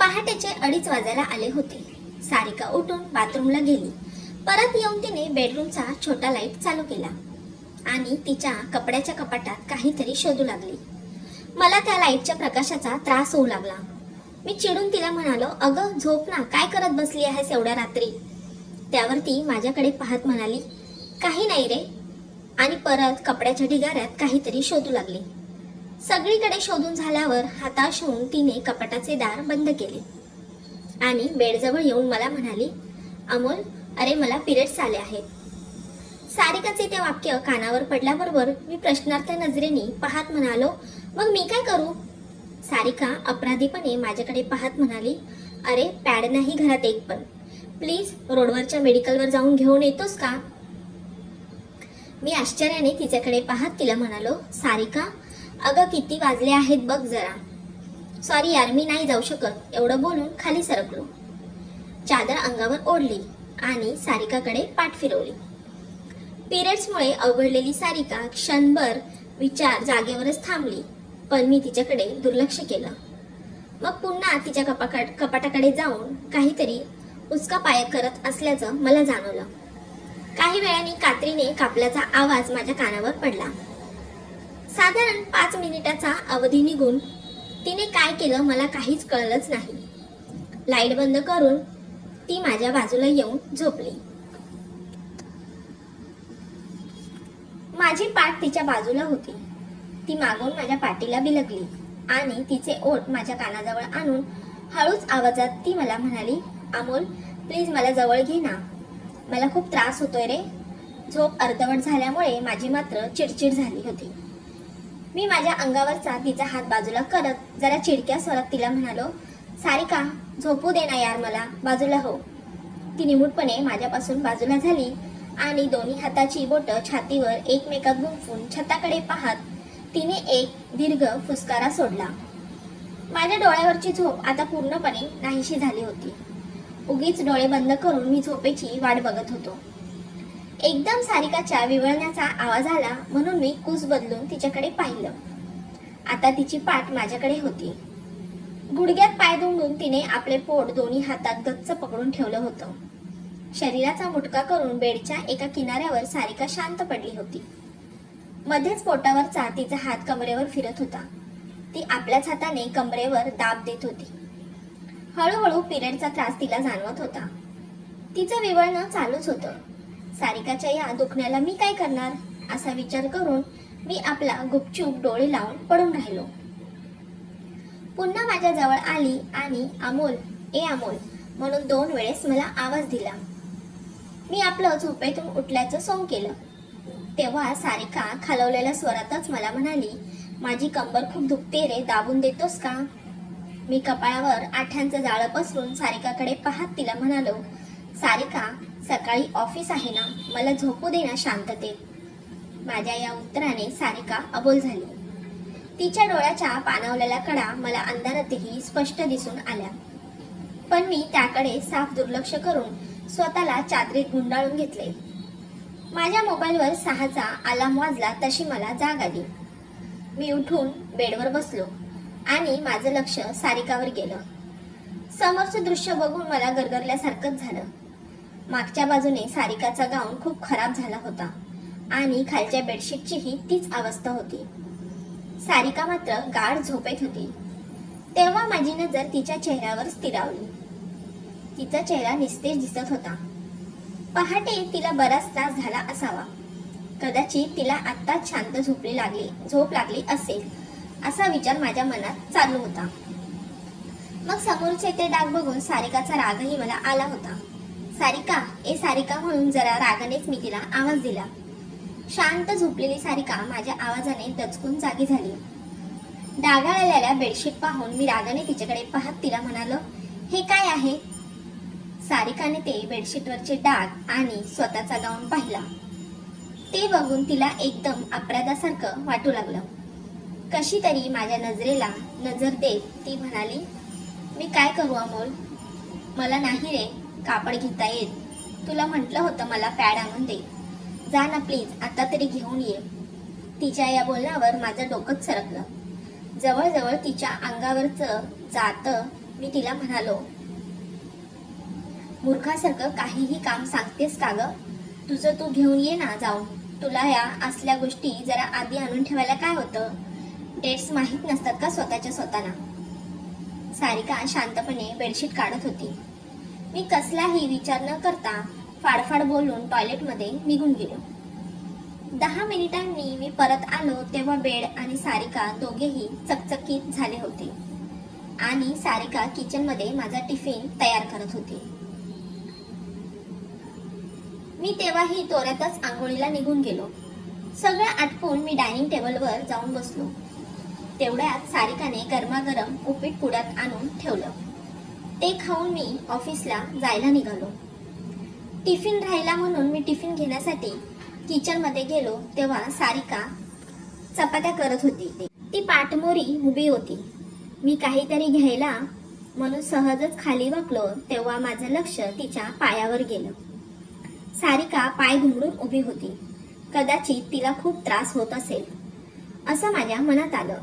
पहाटेचे अडीच वाजायला आले होते. सारिका उठून बाथरूमला गेली. परत येऊन तिने बेडरूमचा छोटा लाइट चालू केला आणि तिच्या कपड्याच्या कपाटात काहीतरी शोधू लागली. मला त्या लाईटच्या प्रकाशाचा त्रास होऊ लागला. मी चिडून तिला म्हणालो अगं झोप ना काय करत बसली आहेस एवढ्या रात्री? त्यावर ती माझ्याकडे पाहत म्हणाली काही नाही रे. आणि परत कपड्याच्या ढिगाऱ्यात काहीतरी शोधू लागली. सगळीकडे शोधून झाल्यावर हाताश होऊन तिने कपाटाचे दार बंद केले. आणि बेडजवळ येऊन मला म्हणाली अमोल अरे मला पिरियड्स आले आहेत. सारिकाचे ते वाक्य कानावर पडल्याबरोबर मी प्रश्नार्थ नजरेने पाहत म्हणालो मग मी काय करू? सारिका अपराधीपणे माझ्याकडे पाहत म्हणाली अरे पॅड नाही घरात एक पण. प्लीज रोडवरच्या मेडिकलवर जाऊन घेऊन येतोस का? मी आश्चर्याने तिच्याकडे पाहत तिला म्हणालो सारिका अगं किती वाजले आहेत बघ जरा. सॉरी यार मी नाही जाऊ शकत. एवढं बोलून खाली सरकलो. चादर अंगावर ओढली आणि सारिकाकडे पाठ फिरवली. पिरियड्समुळे अवघडलेली सारिका क्षणभर विचार जागेवरच थांबली पण मी तिच्याकडे दुर्लक्ष केलं. मग पुन्हा तिच्या कपाकड कपाटाकडे जाऊन काहीतरी उचका पाय करत असल्याचं मला जाणवलं. काही वेळाने कात्रीने कापल्याचा आवाज माझ्या कानावर पडला. साधारण पाच मिनिटाचा अवधी निघून तिने काय केलं मला काहीच कळलंच नाही. लाइट बंद करून ती माझ्या बाजूला येऊन झोपली. माझी पाठ तिच्या बाजूला होती. ती मागून माझ्या पाठीला बिलगली आणि तिचे ओठ माझ्या कानाजवळ आणून हळूच आवाजात ती मला म्हणाली अमोल प्लीज मला जवळ घे ना. मला खूप त्रास होतोय रे. झोप अर्धवट झाल्यामुळे माझी मात्र चिडचिड झाली होती. मी माझ्या अंगावरचा तिचा हात बाजूला करत जरा चिडक्या स्वरात तिला म्हणालो सारिका झोपू दे ना यार मला. बाजूला हो. ती निमूटपणे माझ्यापासून बाजूला झाली आणि दोन्ही हाताची बोटं छातीवर एकमेकात गुंफून छताकडे पाहत तिने एक दीर्घ फुसकारा सोडला. माझ्या डोळ्यावरची झोप आता पूर्णपणे नाहीशी झाली होती. उगीच डोळे बंद करून मी झोपेची वाट बघत होतो. एकदम सारिकाच्या विवळण्याचा आवाज आला म्हणून मी कूस बदलून तिच्याकडे पाहिलं. आता तिची पाठ माझ्याकडे होती. गुडघ्यात पाय दुमडून तिने आपले पोट दोन्ही हातात गच्च पकडून ठेवलं होतं. शरीराचा मुटका करून बेडच्या एका किनाऱ्यावर सारिका शांत पडली होती. मध्येच पोटावरचा तिचा हात कमरेवर फिरत होता. ती आपल्याच हाताने कमरेवर दाब देत होती. हळूहळू पिरियडचा त्रास तिला जाणवत होता. तिचं विवळणं चालूच होतं. सारिकाच्या या दुखण्याला मी काय करणार? असा विचार करून मी आपला गुपचूप डोळे लावून पडून राहिलो. पुन्हा माझ्या जवळ आली आणि अमोल ए अमोल म्हणून दोन वेळेस मला आवाज दिला. मी आपलं झोपेतून उठल्याचं सोंग केलं. तेव्हा सारिका खालवलेल्या स्वरातच मला म्हणाली माझी कंबर खूप दुखते रे दाबून देतोस का? मी कपाळावर आठ्यांचं जाळं पसरून सारिकाकडे पाहत तिला म्हणालो सारिका सकाळी ऑफिस आहे ना मला झोपू दे ना शांततेत. माझ्या या उत्तराने सारिका अबोल झाली. तिच्या डोळ्याच्या पानावलेल्या कडा मला अंधारातही स्पष्ट दिसून आल्या. पण मी त्याकडे साफ दुर्लक्ष करून स्वतःला चादरीत गुंडाळून घेतले. माझ्या मोबाईलवर सहाचा आलाम वाजला तशी मला जाग आली. मी उठून बेडवर बसलो आणि माझं लक्ष सारिकावर गेलं. समोरचं दृश्य बघून मला गरगरल्यासारखंच झालं. मागच्या बाजूने सारिकाचा गाऊन खूप खराब झाला होता. आणि खालच्या बेडशीटचीही तीच अवस्था होती. सारिका मात्र गाढ झोपेत होती. तेव्हा माझी नजर तिच्या चेहऱ्यावर स्थिरावली. तिचा चेहरा निस्तेज दिसत होता. पहाटे तिला बराच त्रास झाला असावा. कदाचित तिला आत्ताच शांत झोपली लागली झोप लागली असेल असा विचार माझ्या मनात चालू होता. मग समोरचे ते डाग बघून सारिकाचा रागही मला आला होता. सारिका ए सारिका म्हणून जरा रागानेच मी तिला आवाज दिला. शांत झोपलेली सारिका माझ्या आवाजाने दचकून जागी झाली. डागाळलेल्या बेडशीट पाहून मी रागाने तिच्याकडे पाहत तिला म्हणालो हे काय आहे? सारिकाने ते बेडशीटवरचे डाग आणि स्वतःचा गाऊन पाहिला. ते बघून तिला एकदम अपराधासारखं वाटू लागलं. कशी तरी माझ्या नजरेला नजर देत ती म्हणाली मी काय करू अमोल? मला नाही रे कापड घेता येत तुला म्हटलं होतं मला पॅड आणून दे. जा ना प्लीज आता तरी घेऊन ये. तिच्या या बोलण्यावर माझं डोकंच सरकलं. जवळजवळ तिच्या अंगावरचं जातं मी तिला म्हणालो मूर्खासारखं काहीही काम सांगतेस का ग? तुझं तू घेऊन ये ना जाऊन. तुला या असल्या गोष्टी जरा आधी आणून ठेवायला काय होतं? डेट्स माहीत नसतात का स्वतःच्या स्वतःला? सारिका शांतपणे बेडशीट काढत होती. मी कसलाही विचार न करता फाडफाड बोलून टॉयलेटमध्ये निघून गेलो. दहा मिनिटांनी मी परत आलो तेव्हा बेड आणि सारिका दोघेही चकचकीत झाले होते. आणि सारिका किचनमध्ये माझा टिफिन तयार करत होती. मी तेव्हाही तोऱ्यातच आंघोळीला निघून गेलो. सगळं आटपून मी डायनिंग टेबलवर जाऊन बसलो. तेवढ्यात सारिकाने गरमागरम उपीट पुड्यात आणून ठेवलं. ते खाऊन मी ऑफिसला जायला निघालो. टिफिन राहिला म्हणून मी टिफिन घेण्यासाठी किचनमध्ये गेलो तेव्हा सारिका चपात्या करत होती. ती पाठमोरी उभी होती. मी काहीतरी घ्यायला म्हणून सहजच खाली वाकलो तेव्हा माझं लक्ष तिच्या पायावर गेलं. सारिका पाय घुमडून उभी होती. कदाचित तिला खूप त्रास होत असेल असं माझ्या मनात आलं.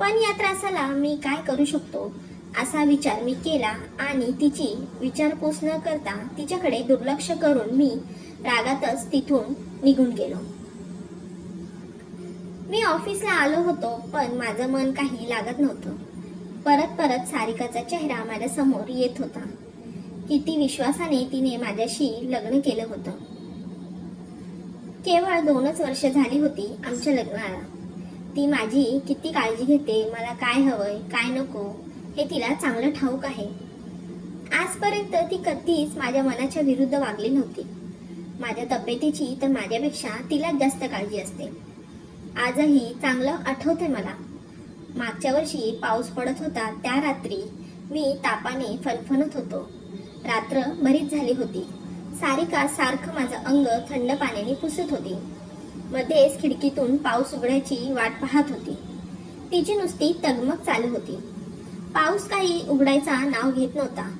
पण या त्रासाला मी काय करू शकतो? असा विचार मी केला आणि तिची विचारपूस न करता तिच्याकडे दुर्लक्ष करून मी रागातच तिथून निघून गेलो. मी ऑफिसला आलो होतो पण माझं मन काही लागत नव्हतं. परत परत सारिकाचा चेहरा माझ्यासमोर येत होता. किती विश्वासाने तिने माझ्याशी लग्न केलं होतं. केवळ दोनच वर्ष झाली होती आमच्या लग्नाला. ती माझी किती काळजी घेते मला काय हवंय काय नको हे तिला चांगलं ठाऊक आहे. आजपर्यंत ती कधीच माझ्या मनाच्या विरुद्ध वागली नव्हती. माझ्या तब्येतीची तर माझ्यापेक्षा तिलाच जास्त काळजी असते. आजही चांगलं आठवते मला. मागच्या वर्षी पाऊस पडत होता त्या रात्री मी तापाने फणफणत होतो. रात्र बरीच झाली होती. सारिका सारखं माझं अंग थंड पाण्याने पुसत होती. मध्येच खिडकीतून पाऊस उघडायची वाट पाहत होती. तिची नुसती तगमग चालू होती. पाऊस काही उघडायचा नाव घेत नव्हता.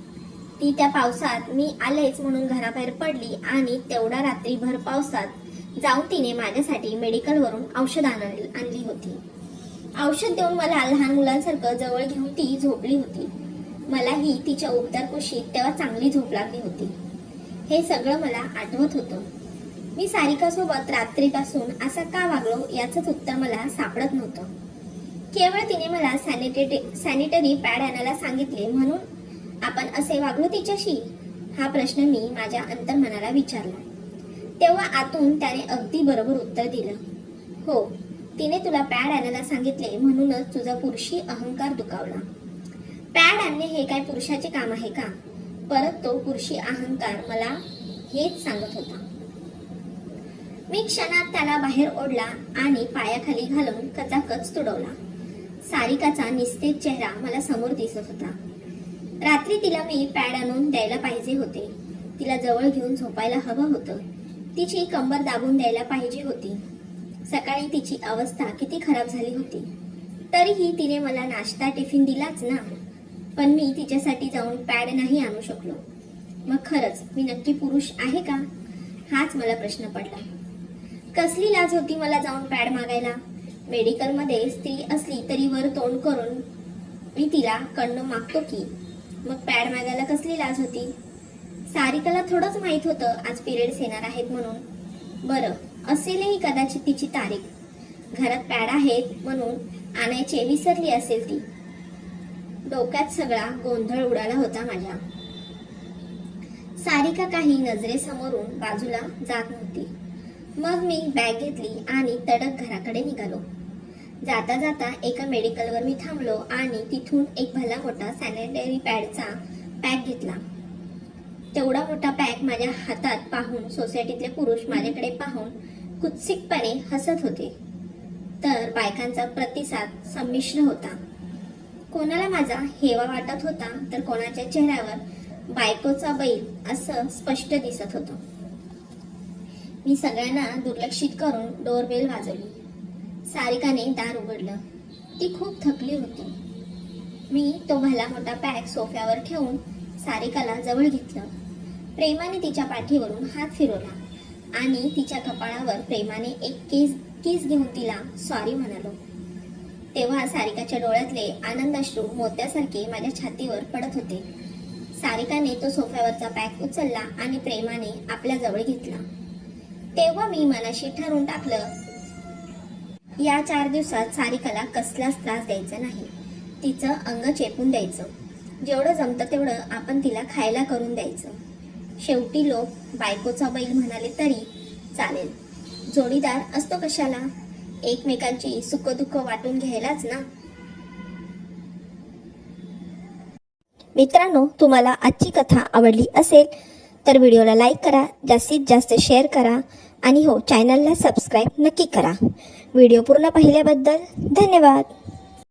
ती त्या पावसात मी आलेच म्हणून घराबाहेर पडली आणि तेवढा रात्रीभर पावसात जाऊन तिने माझ्यासाठी मेडिकलवरून औषध आणली होती. औषध देऊन मला लहान मुलांसारखं जवळ घेऊन ती झोपली होती. मलाही तिच्या उबदार कुशीत तेव्हा चांगली झोप लागली होती. हे सगळं मला आठवत होतं. मी सारिकासोबत रात्रीपासून असा का वागलो याचंच उत्तर मला सापडत नव्हतं. केवळ तिने मला सॅनिटरी सॅनिटरी पॅड आणायला सांगितले म्हणून आपण असे वागलो तिच्याशी? हा प्रश्न मी माझ्या अंतर्मनाला विचारला. तेव्हा आतून त्याने अगदी बरोबर उत्तर दिलं. हो तिने तुला पॅड आणायला सांगितले म्हणूनच तुझा पुरुषी अहंकार दुखावला. पॅड आणणे हे काय पुरुषाचे काम आहे का? परत तो पुरुषी अहंकार मला हेच सांगत होता. मी क्षणात त्याला बाहेर ओढला आणि पायाखाली घालून कचाकच तुडवला. सारिकाचा निस्तेज चेहरा मला समोर दिसत होता. रात्री तिला मी पॅड आणून द्यायला पाहिजे होते. तिला जवळ घेऊन झोपायला हवं होतं. तिची कंबर दाबून द्यायला पाहिजे होती. सकाळी तिची अवस्था किती खराब झाली होती. तरीही तिने मला नाश्ता टिफिन दिलाच ना. पण मी तिच्यासाठी जाऊन पॅड नाही आणू शकलो. मग खरंच मी नक्की पुरुष आहे का? हाच मला प्रश्न पडला. कसली लाज होती मला जाऊन पॅड मागायला? मेडिकलमध्ये स्त्री असली तरी वर तोंड करून मी तिला कडनं मागतो की मग पॅड मागायला कसली लाज होती? सारिकाला थोडंच माहीत होतं आज पिरियड्स येणार आहेत म्हणून. बरं असेलही कदाचित तिची तारीख. घरात पॅड आहेत म्हणून आणायचे विसरली असेल ती. डोक्यात सगळा गोंधळ उडाला होता माझ्या. सारिका काही नजरेसमोरून बाजूला जात नव्हती. मग मी बॅग घेतली आणि तडक घराकडे निघालो. जाता जाता एका मेडिकलवर मी थांबलो आणि तिथून एक भला मोठा सॅनिटरी पॅडचा पॅक घेतला. तेवढा मोठा पॅक माझ्या हातात पाहून सोसायटीतले पुरुष माझ्याकडे पाहून कुत्सिकपणे हसत होते. तर बायकांचा प्रतिसाद संमिश्र होता. कोणाला माझा हेवा वाटत होता तर कोणाच्या चेहऱ्यावर बायकोचा बैल असं स्पष्ट दिसत होतं. मी सगळ्यांना दुर्लक्षित करून डोरबेल वाजवली. सारिकाने दार उघडलं. ती खूप थकली होती. मी तो भला मोठा पॅक सोफ्यावर ठेवून सारिकाला जवळ घेतलं. प्रेमाने तिच्या पाठीवरून हात फिरवला आणि तिच्या कपाळावर प्रेमाने एक केस किस घेऊन तिला सॉरी म्हणालो. तेव्हा सारिकाच्या डोळ्यातले आनंदाश्रू मोत्यासारखे माझ्या छातीवर पडत होते. सारिकाने तो सोफ्यावरचा पॅक उचलला आणि प्रेमाने आपल्या जवळ घेतला. तेव्हा मी मनाशी ठरवून टाकलं या चार दिवसात सारिकाला कसलाच त्रास द्यायचा नाही. तिचं अंग चेपून द्यायचं. जेवढं जमतं तेवढं आपण तिला खायला करून द्यायचं. शेवटी लोक बायकोचा बैल म्हणाले तरी चालेल. जोडीदार असतो कशाला? एकमेकांची सुखदुःख वाटून घ्यायलाच ना? मित्रांनो तुम्हाला आजची कथा आवडली असेल तर व्हिडिओला लाईक करा जास्तीत जास्त शेअर करा. आणि हो चॅनलला सबस्क्राईब नक्की करा. व्हिडिओ पूर्ण पाहिल्याबद्दल धन्यवाद.